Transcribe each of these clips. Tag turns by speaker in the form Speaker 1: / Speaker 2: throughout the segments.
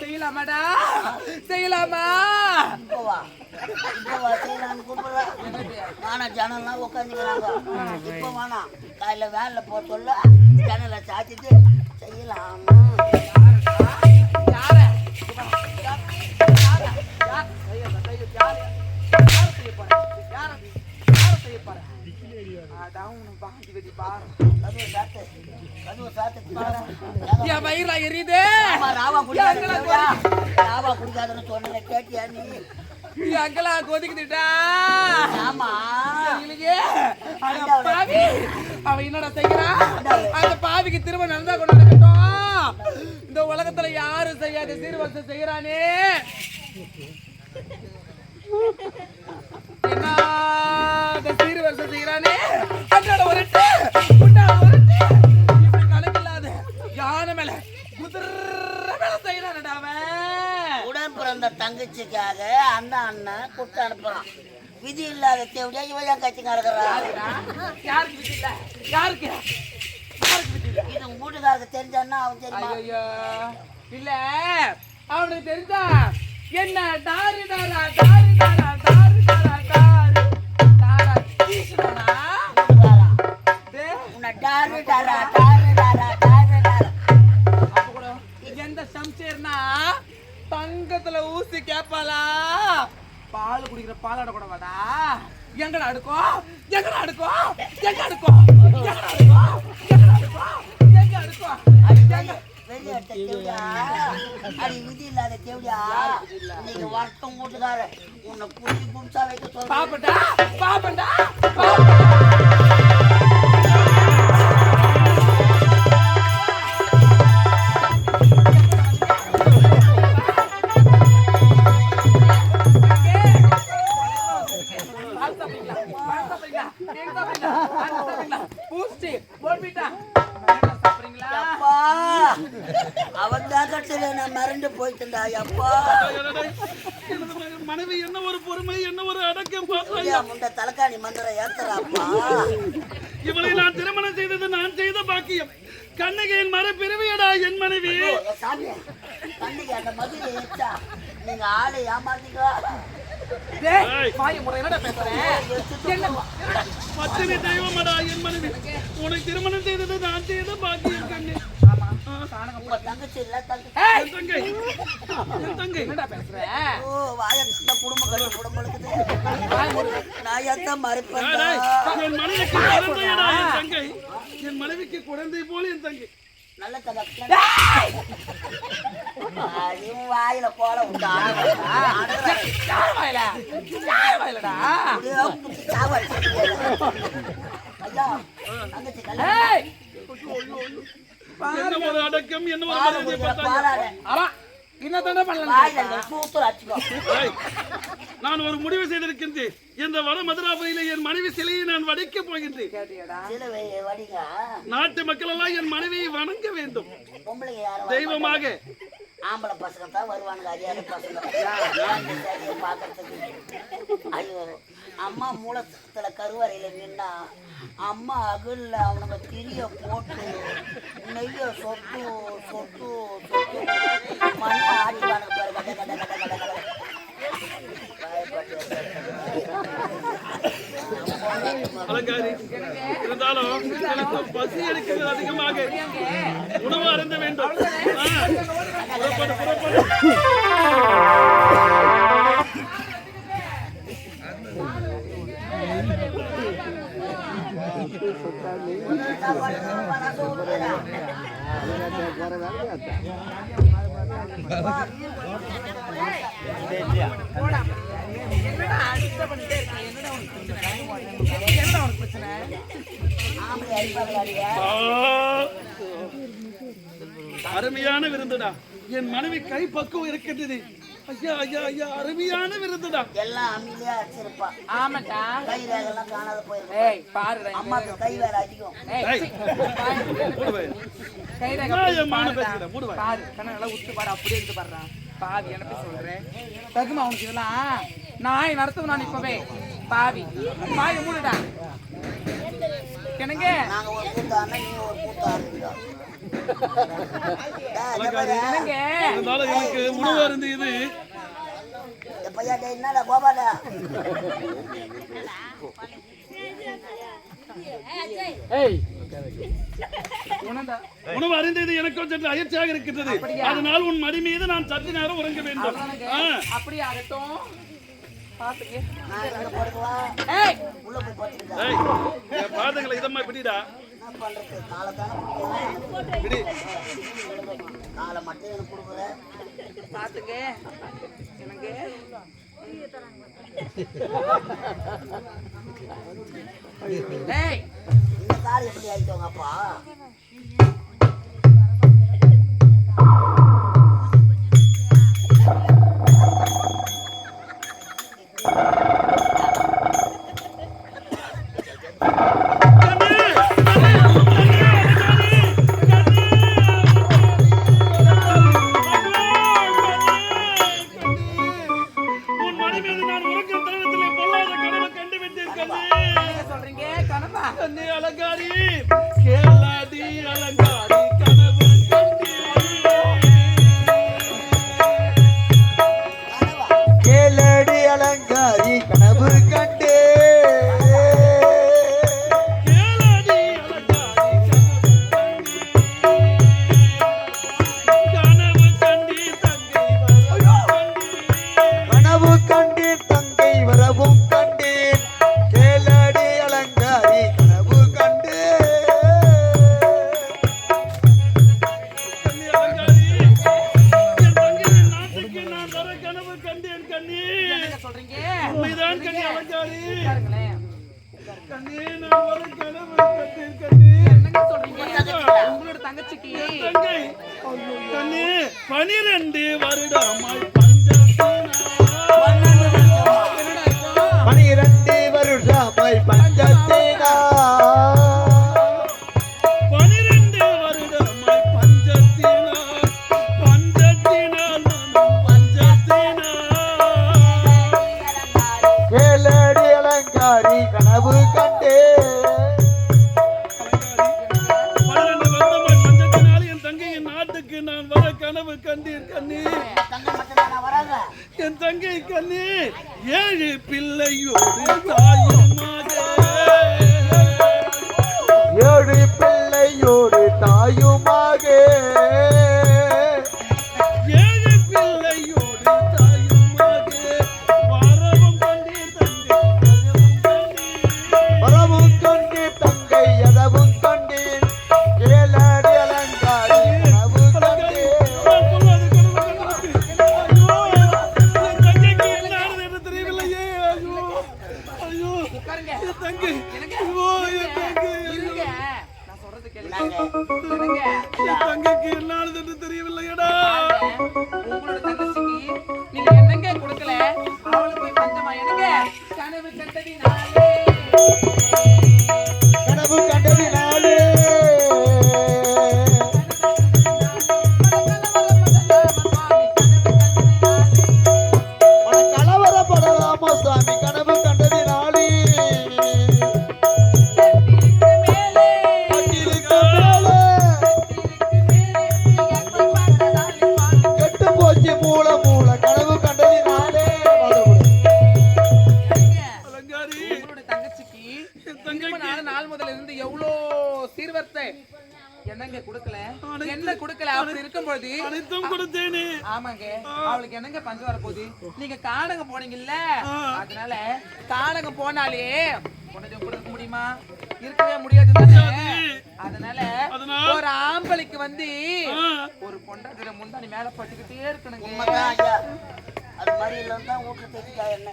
Speaker 1: செய்யலாமாடா? செய்யலாமா?
Speaker 2: வானா ஜனம்லாம் உட்காந்துக்கிறாங்க இப்போ வேணாம் காலையில் வேனில் போக சொல்ல. ஜனலை சாத்திட்டு செய்யலாமா?
Speaker 1: யார? பாரு. என் வயிறா எரியுது.
Speaker 2: ராவா குடிக்காதுன்னு சொன்னேன் கேட்டியா நீ?
Speaker 1: அங்கலா
Speaker 2: ஆமா.
Speaker 1: பாவி. அவன் என்னடா செய்யறான் அந்த பாவிக்கு திரும்ப நடந்தா கொண்டு நடக்கட்டும் இந்த உலகத்துல யாரும் செய்யாத சீர்வரிசை செய்யறானே.
Speaker 2: பிறந்த தங்கச்சிக்காக அந்த அண்ணன் கொடுத்து அனுப்புறான். விதி இல்லாத தேவடியா இவன் என் கட்சிங்க இருக்கிறான்
Speaker 1: யாருக்கு விதி இல்ல? யாருக்கு?
Speaker 2: இது வீட்டுக்காரருக்கு தெரிஞ்சான்னா அவன் தெரியுமா?
Speaker 1: இல்ல. அவனுக்கு தெரிஞ்சா என்ன டாரு டாரா டாரு டாரா டாரு டாரா டாரு
Speaker 2: வீட்டுக்காரன்.
Speaker 1: டேய்,
Speaker 2: உன்னை டாரு டாரா டாரு டாரா டாரு டாரா
Speaker 1: அப்ப கூட எந்த சம்சேர்னா தங்கத்துல ஊசி கேப்பாளா? பால் குடிக்கிற பாலாட கூட வாடா. எங்கடா அடுக்கும் எங்கடா அடுக்கும் எங்க அடுக்கும் எங்கடா அடுக்கும் எங்கடா அடுக்கும் எங்க அடுக்கும்
Speaker 2: அடி வெளிய- வெளிய எடுத்த தேவடியா அடி விதி இல்லாத தேவடியா நீங்க வரட்டும் வீட்டுக்கார உன்னை வைக்க
Speaker 1: பாப்பண்டா பாப்பண்டா.
Speaker 2: மறந்து போயிட்டேன்டா அப்பா.
Speaker 3: மனைவி என்ன ஒரு பொறுமை என்ன ஒரு அடக்கம்
Speaker 2: முண்டை தலைக்காணி மந்திரம் ஏத்துறாப்பா.
Speaker 3: இவளை நான் திருமணம் செய்தது நான் செய்த பாக்கியம். கண்ணகையின் மர பிறவியடா என் மனைவி.
Speaker 2: சாமி கண்ணுக்கு அந்த மதுரை நீங்க ஆளை ஏமாத்தீங்களா
Speaker 3: பத்தினி தெய்வமடா என் மனைவி. உனக்கு திருமணம் செய்தது நான் செய்த பாக்கியம் கண்ணு. என் மனைவிக்கு குழந்தை போல என் தங்கை.
Speaker 2: நல்ல அதையும் வாயில போல விட்டா.
Speaker 3: என்ன என்ன மரியாதை
Speaker 2: குடிக்கிற
Speaker 3: நான் ஒரு முடிவு செய்திருக்கின்றேன். இந்த வட மதுராபுரியில என் மனைவி சிலையை நான் வடிக்க போகின்றேன். நாட்டு மக்கள் எல்லாம் என் மனைவியை வணங்க வேண்டும். தெய்வமாக.
Speaker 2: ஆம்பளை பசங்க தான் வருவானுங்க அறியாத பசங்க பார்க்கறதுக்கு ஐயோ. அம்மா மூலத்துல கருவறையில நின்னா அம்மா அகல்ல அவனுங்க திரிய போட்டு நெய்ய சொட்டு சொட்டு சொட்டு. மண்ணை ஆடிவானுங்க கட கட கட கட கட
Speaker 3: அலங்காரி இருந்தாலும் எனக்கு பசி எடுக்கிறது அதிகமாக. உணவு அருந்த வேண்டும். புறப்படு புறப்படு. அருமையான விருந்துடா. என் மனைவி கை பக்குவம் இருக்கின்றது. ஐயா ஐயா ஐயா அருமையான விருந்துடா.
Speaker 2: எல்லாம் அம்மிலே அடிச்சிருப்பா
Speaker 1: ஆமாட்டா
Speaker 2: கை ரேகெல்லாம் காணாத போயிருக்கும்.
Speaker 1: ஏய் பாருடா
Speaker 2: அம்மாக்கு கை வேற அதிகம்.
Speaker 1: கை
Speaker 3: மூடுவே.
Speaker 1: பாரு கண்ணை நல்லா உத்து பாரு அப்படியே இருந்து பாடுறான் என்ன போய் சொல்றேன் தகுமா உனக்கு இதெல்லாம்? நாய் நடத்தும் நான் இப்பவே. பாவி. வாய மூடுடா. என்னங்க?
Speaker 2: நாங்க ஒரு கூத்தாடினா நீ ஒரு கூத்தாடுறீங்க
Speaker 1: என்னங்க?
Speaker 3: இருந்தாலும் எனக்கு உணவு இருந்து இது.
Speaker 2: எப்பையா டேய் என்னடா கோபாலா?
Speaker 3: உணவு அறிந்தது எனக்கு சற்று அயற்சியாக இருக்கின்றது. அதனால் உன் மடி மீது நான் சற்று நேரம் உறங்க வேண்டும்.
Speaker 1: அவ்வளவுதானங்க.
Speaker 3: ஆ.
Speaker 1: அப்படி ஆகட்டும்
Speaker 3: பாதங்களை இதமா பிடிடா.
Speaker 2: என்ன பண்றது காலை தானே
Speaker 3: பிடி.
Speaker 2: காலை மட்டும் எனக்கு கொடுக்குற.
Speaker 1: பாத்துங்க எனக்கு. ஏய்!
Speaker 2: இந்த கால் எப்படி ஆயிட்டு உங்க அப்பா?
Speaker 3: வர கனவு கண்டேன் கண்ணே.
Speaker 1: சொல்றீங்க?
Speaker 3: உண்மைதான் கண்ணே அலங்காரி. கண்ணே, நான் வர கனவு கண்டேன் கண்ணே.
Speaker 1: என்னங்க சொல்றீங்க? உங்களோட தங்கச்சிக்கு.
Speaker 3: தங்கை, கண்ணே, பனிரெண்டு வருடமாய்
Speaker 4: பனிரெண்டு வருஷமாய் பஞ்சத்தினா.
Speaker 3: என்
Speaker 2: தங்கை
Speaker 3: கண்ணே ஏழு பிள்ளையோடு தாயுமாக.
Speaker 4: ஏழு பிள்ளையோடு தாயுமாக.
Speaker 1: அவளுக்கு என்னங்க பஞ்சம் வரப்போகுது? நீங்க காணகம் போனீங்கல்ல? அதனால காணகம் போனாலே கொஞ்சம் கொடுக்க முடியுமா? இருக்கவே முடியாது தானே? அதனால? ஒரு ஆம்பளைக்கு வந்து ஒரு பொண்டாட்டியோட முந்தானி மேல பட்டுக்கிட்டே இருக்கணுங்க.
Speaker 2: அது மாதிரி இல்லைன்னு வீட்டுல என்ன.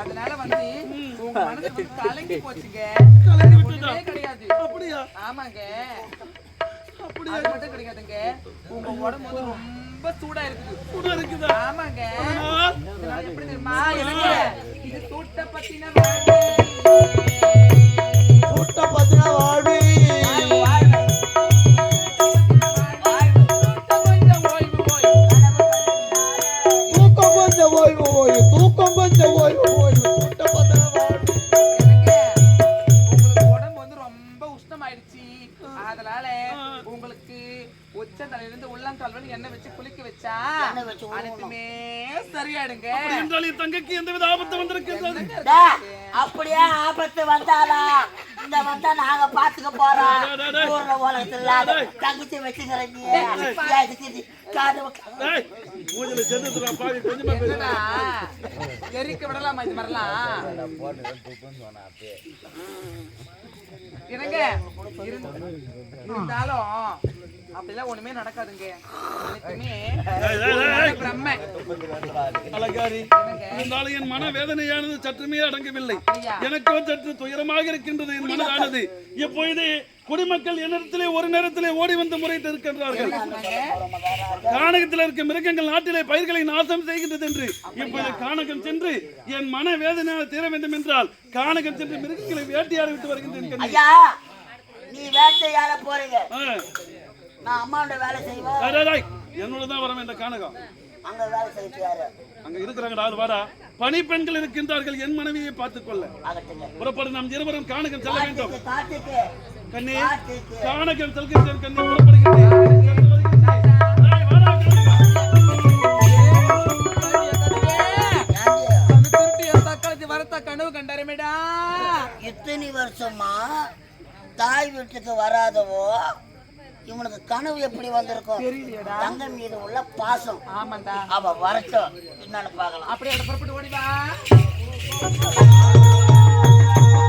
Speaker 1: அதனால வந்து உங்க மனசு வந்து கலங்கி போச்சுங்க? ஒண்ணுமே கிடையாது.
Speaker 3: அப்படியா?
Speaker 1: ஆமாங்க.
Speaker 3: அப்படியா?
Speaker 1: அது மட்டும் கிடையாதுங்க. உங்க உடம்பு வந்து ரொம்ப சூடா இருக்குது.
Speaker 3: கூட இருக்குதா?
Speaker 1: ஆமாங்க. எப்படி தெரியுமா? இது சூட்ட பத்தின வாழ்வு.
Speaker 4: கூட்ட பத்தின வாழ்வு.
Speaker 1: வச்சா. அனைத்துமே சரியாயிடுங்க
Speaker 3: என்றால் என் தங்கைக்கு எந்தவித ஆபத்து வந்திருக்கின்றது
Speaker 2: டே, அப்படியே ஆபத்து வந்தாலா இந்த வந்தா நாங்க பாத்துக்க போறோம். ஊர்ல உலகத்துல தங்கச்சி
Speaker 1: என்னடா, எரிக்க விடலாமா இது மாதிரிலாம்? என்னங்க இருந்து- இருந்தாலும் அப்படிலாம் ஒண்ணுமே நடக்காதுங்க.
Speaker 3: இருந்தாலும் என் மன வேதனையானது சற்றுமே அடங்கவில்லை. எனக்கோ சற்று துயரமாக இருக்கின்றது என் மனதானது. இப்பொழுது குடிமக்கள் என்னிடத்திலே ஒரு நேரத்திலே ஓடி வந்து முறையிட்டு இருக்கின்றார்கள். கானகத்தில் இருக்க மிருகங்கள் நாட்டிலே பயிர்களை நாசம் செய்கின்றது என்று இப்பொழுது கானகம் சென்று என் மன வேதனை தீர வேண்டும் என்றால் கானகம் சென்று மிருகங்களை வேட்டையாட விட்டு வருகின்றேன்
Speaker 2: நீ வேட்டையாட போறீங்க. நான் அம்மாவோட வேலை செய்வேன்.
Speaker 3: டேய், டேய், டேய், என்னோட தான் வரவேன் இந்த கானகம்
Speaker 2: அங்க வேலை செய்யிட்டு யாரு?
Speaker 3: அங்க இருக்கிறாங்கடா ஆள் வாடா. பணி பெண்கள் இருக்கின்றார்கள் என் மனைவியை பார்த்துக் கொள்ள.
Speaker 2: ஆகட்டுங்க.
Speaker 3: புறப்படு நாம் இருவரும் கானகம் செல்ல வேண்டும். கண்ணே கானகம் செல்கின்றேன் கண்ணே புறப்படுகின்றேன்.
Speaker 1: கனவு கண்டாரமேடா.
Speaker 2: இத்தனை வருஷமா தாய் வீட்டுக்கு வராதவோ இவனுக்கு கனவு எப்படி வந்திருக்கும்?
Speaker 1: தெரியலையேடா.
Speaker 2: தங்க மீது உள்ள பாசம். அவ வரட்டும். என்னன்னு பார்க்கலாம்.
Speaker 1: அப்படியே புறப்பட்டு ஓடி வா.